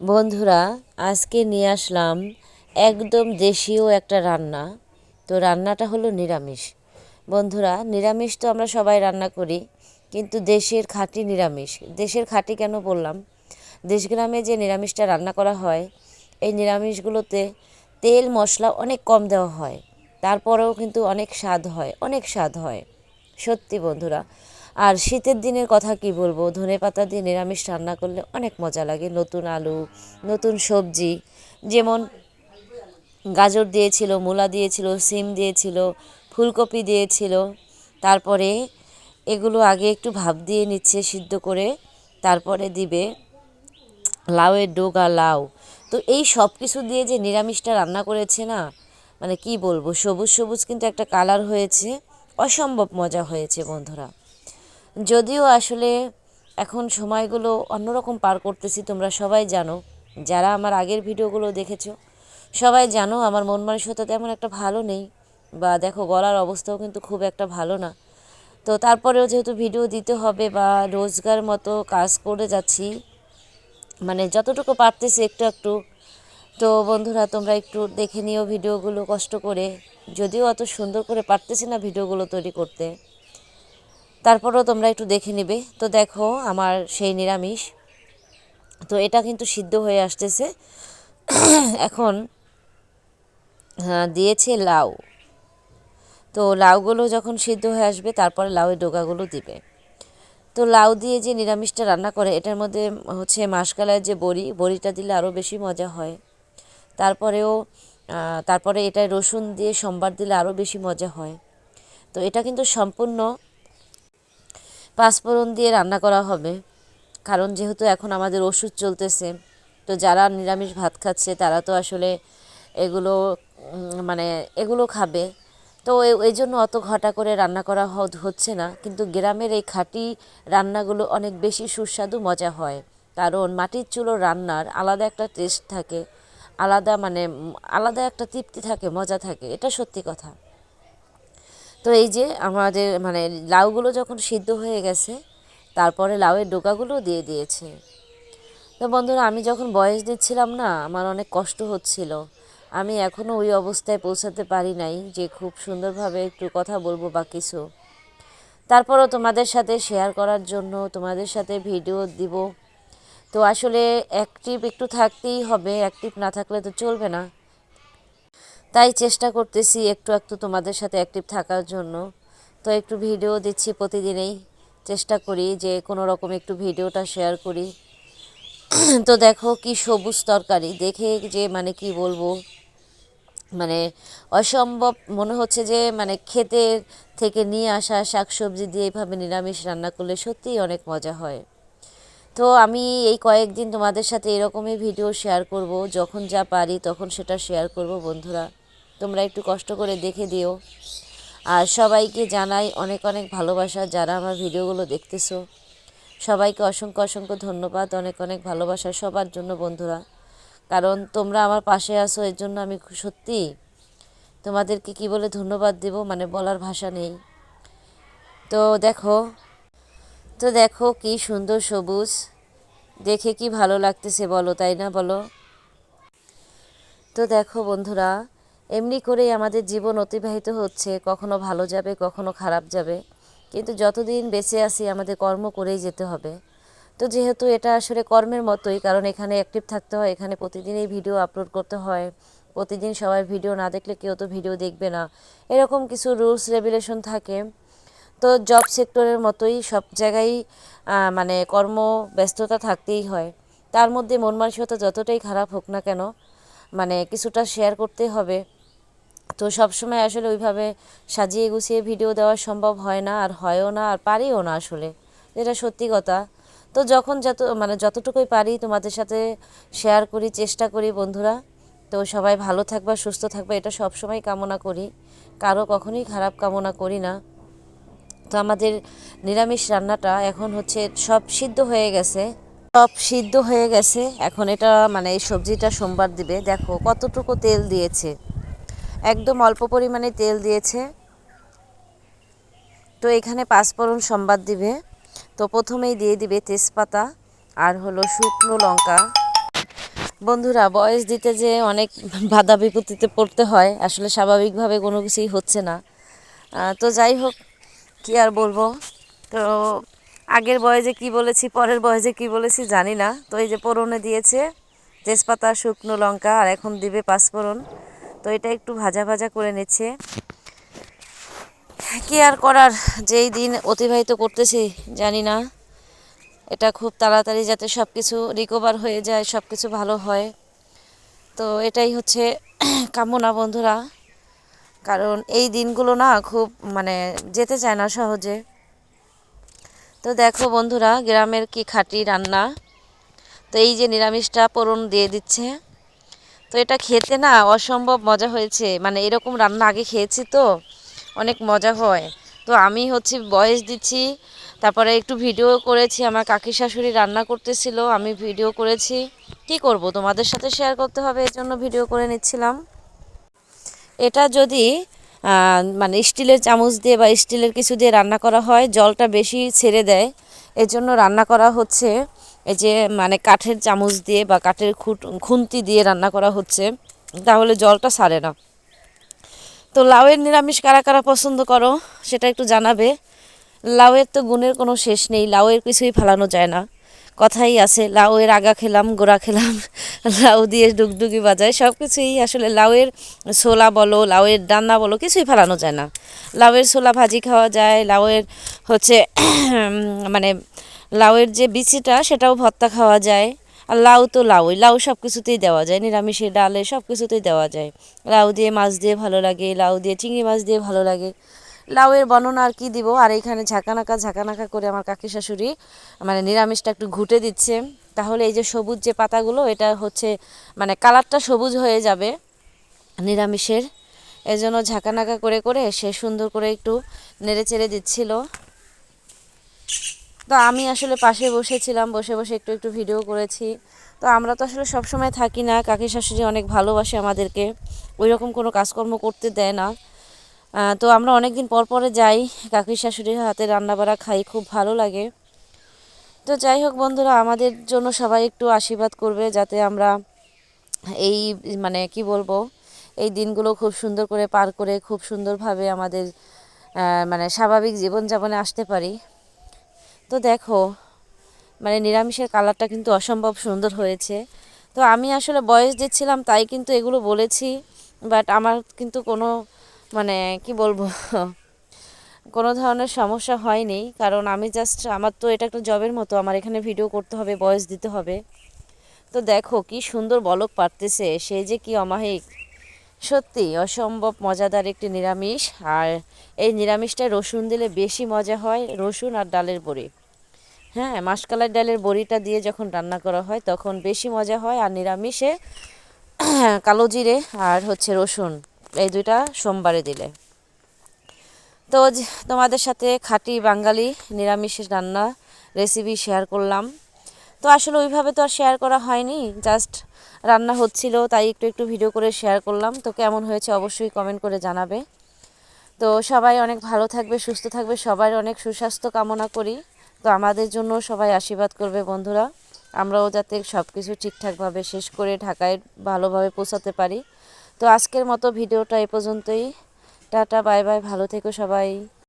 বন্ধুরা, আজকে নিয়ে আসলাম একদম দেশীয় একটা রান্না। তো রান্নাটা হলো নিরামিষ। বন্ধুরা, নিরামিষ তো আমরা সবাই রান্না করি, কিন্তু দেশের খাঁটি নিরামিষ। দেশের খাঁটি কেন বললাম? দেশগ্রামে যে নিরামিষটা রান্না করা হয়, এই নিরামিষগুলোতে তেল, মশলা অনেক কম দেওয়া হয়। তারপরেও কিন্তু অনেক স্বাদ হয়, অনেক স্বাদ হয়। সত্যি বন্ধুরা আর শীতের দিনের কথা কি বলব? ধনে পাতা দিয়ে নিরামিষ রান্না করলে অনেক মজা লাগে। নতুন আলু, নতুন সবজি, যেমন গাজর দিয়েছিল, মূলা দিয়েছিল, সিম দিয়েছিল, ফুলকপি দিয়েছিল। তারপরে এগুলো আগে একটু ভাপ দিয়ে নিচ্ছে, সিদ্ধ করে তারপরে দিবে লাউয়ের ডোগা, লাউ। তো এই সব কিছু দিয়ে যে নিরামিষটা রান্না করেছে না মানে কি বলব? সবুজ সবুজ কিন্তু একটা কালার হয়েছে। অসম্ভব মজা হয়েছে বন্ধুরা। যদিও আসলে এখন সময়গুলো অন্যরকম পার করতেছি, তোমরা সবাই জানো। যারা আমার আগের ভিডিওগুলো দেখেছ, সবাই জানো আমার মন মানসিকতা তেমন একটা ভালো নেই বা দেখো গলার অবস্থাও কিন্তু খুব একটা ভালো না। তো তারপরেও যেহেতু ভিডিও দিতে হবে বা রোজগার মতো কাজ করে যাচ্ছি মানে যতটুকু পারতেছি একটু একটু, তো বন্ধুরা তোমরা একটু দেখে নিও ভিডিওগুলো কষ্ট করে। যদিও অত সুন্দর করে পারতেছি না ভিডিওগুলো তৈরি করতে। তারপরেও তোমরা একটু দেখে নেবে। তো দেখো আমার সেই নিরামিষ। তো এটা কিন্তু সিদ্ধ হয়ে আসতেছে। এখন হ্যাঁ, দিয়েছে লাউ। তো লাউগুলো যখন সিদ্ধ হয়ে আসবে তারপরে লাউয়ের ডোকাগুলো দিবে। তো লাউ দিয়ে যে নিরামিষটা রান্না করে এটার মধ্যে হচ্ছে মাসকালার যে বড়ি বড়িটা দিলে আরও বেশি মজা হয়। তারপরেও তারপরে এটা রসুন দিয়ে সোমবার দিলে আরও বেশি মজা হয়। তো এটা কিন্তু সম্পূর্ণ পাঁচফোড়ন দিয়ে রান্না করা হবে। কারণ যেহেতু এখন আমাদের ওষুধ চলতেছে, তো যারা নিরামিষ ভাত খাচ্ছে, তারা তো আসলে এগুলো মানে এগুলো খাবে। তো এই জন্য অত ঘটা করে রান্না করা হচ্ছে না। কিন্তু গ্রামের এই খাঁটি রান্নাগুলো অনেক বেশি সুস্বাদু, মজা হয়। কারণ মাটির চুলো রান্নার আলাদা একটা টেস্ট থাকে, আলাদা মানে আলাদা একটা তৃপ্তি থাকে, মজা থাকে। এটা সত্যি কথা। তো এই যে আমাদের মানে লাউগুলো যখন সিদ্ধ হয়ে গেছে, তারপরে লাউয়ের ডোকাগুলো দিয়ে দিয়েছে। তো বন্ধুরা, আমি যখন বয়স দিচ্ছিলাম না, আমার অনেক কষ্ট হচ্ছিল। আমি এখনও ওই অবস্থায় পৌঁছাতে পারি নাই যে খুব সুন্দরভাবে একটু কথা বলব বা কিছু। তারপরও তোমাদের সাথে শেয়ার করার জন্য, তোমাদের সাথে ভিডিও দিব। তো আসলে অ্যাক্টিভ একটু থাকতেই হবে অ্যাক্টিভ না থাকলে তো চলবে না। তাই চেষ্টা করতেছি একটু একটু তোমাদের সাথে অ্যাক্টিভ থাকার জন্য। তো একটু ভিডিও দিচ্ছি প্রতিদিনেই। চেষ্টা করি যে কোনো রকম একটু ভিডিওটা শেয়ার করি। তো দেখো কি সবুজ তরকারি। দেখে যে মানে কি বলব? মানে অসম্ভব মনে হচ্ছে যে মানে ক্ষেতের থেকে নিয়ে আসা শাকসবজি দিয়ে এইভাবে নিরামিষ রান্না করলে সত্যিই অনেক মজা হয়। তো আমি এই কয়েকদিন তোমাদের সাথে এরকমই ভিডিও শেয়ার করব। যখন যা পারি তখন সেটা শেয়ার করব বন্ধুরা। তোমরা একটু কষ্ট করে দেখে দিও। আর সবাইকে জানাই অনেক অনেক ভালোবাসা যারা আমার ভিডিওগুলো দেখতেছো। সবাইকে অসংখ্য অসংখ্য ধন্যবাদ, অনেক অনেক ভালোবাসা সবার জন্য বন্ধুরা। কারণ তোমরা আমার পাশে আসো এর জন্য আমি সত্যি তোমাদেরকে কি বলে ধন্যবাদ দেব মানে বলার ভাষা নেই। তো দেখো তো দেখো কি সুন্দর সবুজ। দেখে কি ভালো লাগতেছে বলো, তাই না বলো? তো দেখো বন্ধুরা এমনি করেই আমাদের জীবন অতিবাহিত হচ্ছে, কখনো ভালো যাবে, কখনো খারাপ যাবে। কিন্তু যতদিন বেঁচে আছি, আমাদের কর্ম করেই যেতে হবে। তো যেহেতু এটা আসলে কর্মের মতোই, কারণ এখানে অ্যাক্টিভ থাকতে হয়, এখানে প্রতিদিনই ভিডিও আপলোড করতে হয়। প্রতিদিন সবাই ভিডিও না দেখলে কেউ তো ভিডিও দেখবে না। এরকম কিছু রুলস রেগুলেশন থাকে। তো জব সেক্টরের মতোই সব জায়গায় মানে কর্ম ব্যস্ততা থাকতেই হয়। তার মধ্যে মন মানসিকতা যতটাই খারাপ হোক না কেন মানে কিছুটা শেয়ার করতে হবে। তো সবসময় আসলে ওইভাবে সাজিয়ে গুছিয়ে ভিডিও দেওয়া সম্ভব হয় না, আর হয়ও না, আর পারিও না আসলে। যেটা সত্যি কথা। তো যখন যত মানে যতটুকুই পারি তোমাদের সাথে শেয়ার করি, চেষ্টা করি বন্ধুরা। তো সবাই ভালো থাকবা, সুস্থ থাকবা, এটা সবসময় কামনা করি। কারও কখনোই খারাপ কামনা করি না। তো আমাদের নিরামিষ রান্নাটা এখন হচ্ছে সব সিদ্ধ হয়ে গেছে। সব সিদ্ধ হয়ে গেছে। এখন এটা মানে এই সবজিটা সোমবার দিবে। দেখো কতটুকু তেল দিয়েছে। একদম অল্প পরিমাণে তেল দিয়েছে। তো এখানে পাঁচফোড়ন সোমবার দিবে। তো প্রথমেই দিয়ে দিবে তেজপাতা আর হলো শুকনো লঙ্কা। বন্ধুরা, বয়স দিতে যে অনেক বাধা বিপত্তিতে পড়তে হয়, আসলে স্বাভাবিকভাবে কোনো কিছুই হচ্ছে না। তো যাই হোক, কি আর বলব? তো আগের বয়সে কি বলেছি, পরের বয়সে কি বলেছি জানি না। তো এই যে পোড়নে দিয়েছে তেজপাতা, শুকনো লঙ্কা আর এখন দিবে পাঁচফোড়ন। তো এটা একটু ভাজা ভাজা করে নিচ্ছে। কি আর করার, যেই দিন অতিবাহিত করতেছি, জানি না। এটা খুব তাড়াতাড়ি যাতে সব কিছু রিকভার হয়ে যায় সব কিছু ভালো হয়। তো এটাই হচ্ছে কামনা বন্ধুরা। কারণ এই দিনগুলো না খুব মানে যেতে চায় না সহজে। তো দেখো বন্ধুরা, গ্রামের কি খাঁটি রান্না। তো এই যে নিরামিষটা পোড়ন দিয়ে দিচ্ছে। তো এটা খেতে না অসম্ভব মজা হয়েছে। মানে এরকম রান্না আগে খেয়েছি তো, অনেক মজা হয়। তো আমি হচ্ছে বয়স দিচ্ছি, তারপরে একটু ভিডিও করেছি, আমার কাকি শাশুড়ি রান্না করতেছিল, আমি ভিডিও করেছি। কি করব, তোমাদের সাথে শেয়ার করতে হবে এই জন্য ভিডিও করে নিচ্ছিলাম। এটা যদি মানে স্টিলের চামচ দিয়ে বা স্টিলের কিছু দিয়ে রান্না করা হয়, জলটা বেশি ছেড়ে দেয়। এর জন্য রান্না করা হচ্ছে এই যে মানে কাঠের চামচ দিয়ে বা কাঠের খুঁট, খুন্তি দিয়ে রান্না করা হচ্ছে, তাহলে জলটা সারে না। তো লাউয়ের নিরামিষ কারা কারা পছন্দ করো, সেটা একটু জানাবে। লাউয়ের তো গুণের কোনো শেষ নেই, লাউয়ের কিছুই ফালানো যায় না। কথাই আছে, লাউয়ের আগা খেলাম, গোড়া খেলাম, লাউ দিয়ে ডুগডুগি বাজায় সব কিছুই আসলে লাউয়ের ছোলা বলো, লাউয়ের ডান্না বলো, কিছুই ফালানো যায় না। লাউয়ের ছোলা ভাজি খাওয়া যায়, লাউয়ের হচ্ছে মানে লাউয়ের যে বিচিটা, সেটাও ভর্তা খাওয়া যায়। আর লাউ তো লাউই, লাউ সব কিছুতেই দেওয়া যায়। নিরামিষে ডালে সব কিছুতেই দেওয়া যায়। লাউ দিয়ে মাছ দিয়ে ভালো লাগে, লাউ দিয়ে চিংড়ি মাছ দিয়ে ভালো লাগে। লাউয়ের বর্ণনা আর কি দিব? আর এইখানে ঝাঁকানাকা ঝাঁকানাকা করে আমার কাকি শাশুড়ি মানে নিরামিষটা একটু ঘুটে দিচ্ছে। তাহলে এই যে সবুজ যে পাতাগুলো, এটা হচ্ছে মানে কালারটা সবুজ হয়ে যাবে নিরামিষের। এই জন্য ঝাঁকানাকা করে করে সে সুন্দর করে একটু নেড়ে চেড়ে দিচ্ছিল। তো আমি আসলে পাশে বসেছিলাম, বসে বসে একটু একটু ভিডিও করেছি। তো আমরা তো আসলে সব সময় থাকি না, কাকি শাশুড়ি অনেক ভালোবাসে আমাদেরকে ওই রকম কোনো কাজকর্ম করতে দেয় না। তো আমরা অনেক দিন পর পরে যাই, কাকি শাশুড়ির হাতে রান্নাবাড়া খাই, খুব ভালো লাগে। তো যাই হোক বন্ধুরা, আমাদের জন্য সবাই একটু আশীর্বাদ করবে যাতে আমরা এই মানে কি বলব, এই দিনগুলো খুব সুন্দর করে পার করে, খুব সুন্দরভাবে আমাদের মানে স্বাভাবিক জীবনযাপনে আসতে পারি। তো দেখো মানে নিরামিষের কালারটা কিন্তু অসম্ভব সুন্দর হয়েছে। তো আমি আসলে বয়স দিচ্ছিলাম তাই কিন্তু এগুলো বলেছি বাট আমার কিন্তু কোনো মানে কি বলব, কোনো ধরনের সমস্যা হয়নি। কারণ আমি জাস্ট আমার তো এটা একটা জবের মতো, আমার এখানে ভিডিও করতে হবে, বয়স দিতে হবে। তো দেখো কি সুন্দর বলক পারতেছে সে যে কি অমাহিক সত্যি অসম্ভব মজাদার একটি নিরামিষ, আর এই নিরামিষটায় রসুন দিলে বেশি মজা হয়, রসুন আর ডালের বড়ি। হ্যাঁ মাসকালাই ডালের বড়িটা দিয়ে যখন রান্না করা হয়, তখন বেশি মজা হয় আর নিরামিষে কালো জিরে আর হচ্ছে রসুন, এই দুইটা সোমবারে দিলে। তো তোমাদের সাথে খাঁটি বাঙালি নিরামিষের রান্না রেসিপি শেয়ার করলাম। তো আসলে ওইভাবে তো আর শেয়ার করা হয়নি জাস্ট রান্না হচ্ছিল, তাই একটু একটু ভিডিও করে শেয়ার করলাম। তো কেমন হয়েছে অবশ্যই কমেন্ট করে জানাবে। তো সবাই অনেক ভালো থাকবে, সুস্থ থাকবে সবার অনেক সুস্বাস্থ্য কামনা করি। তো আমাদের জন্য সবাই আশীর্বাদ করবে বন্ধুরা। আমরাও যাতে সব কিছু ঠিকঠাকভাবে শেষ করে ঢাকায় ভালোভাবে পৌঁছাতে পারি। তো আজকের মতো ভিডিওটা এ পর্যন্তই। টাটা, বাই বাই, ভালো থেকো সবাই।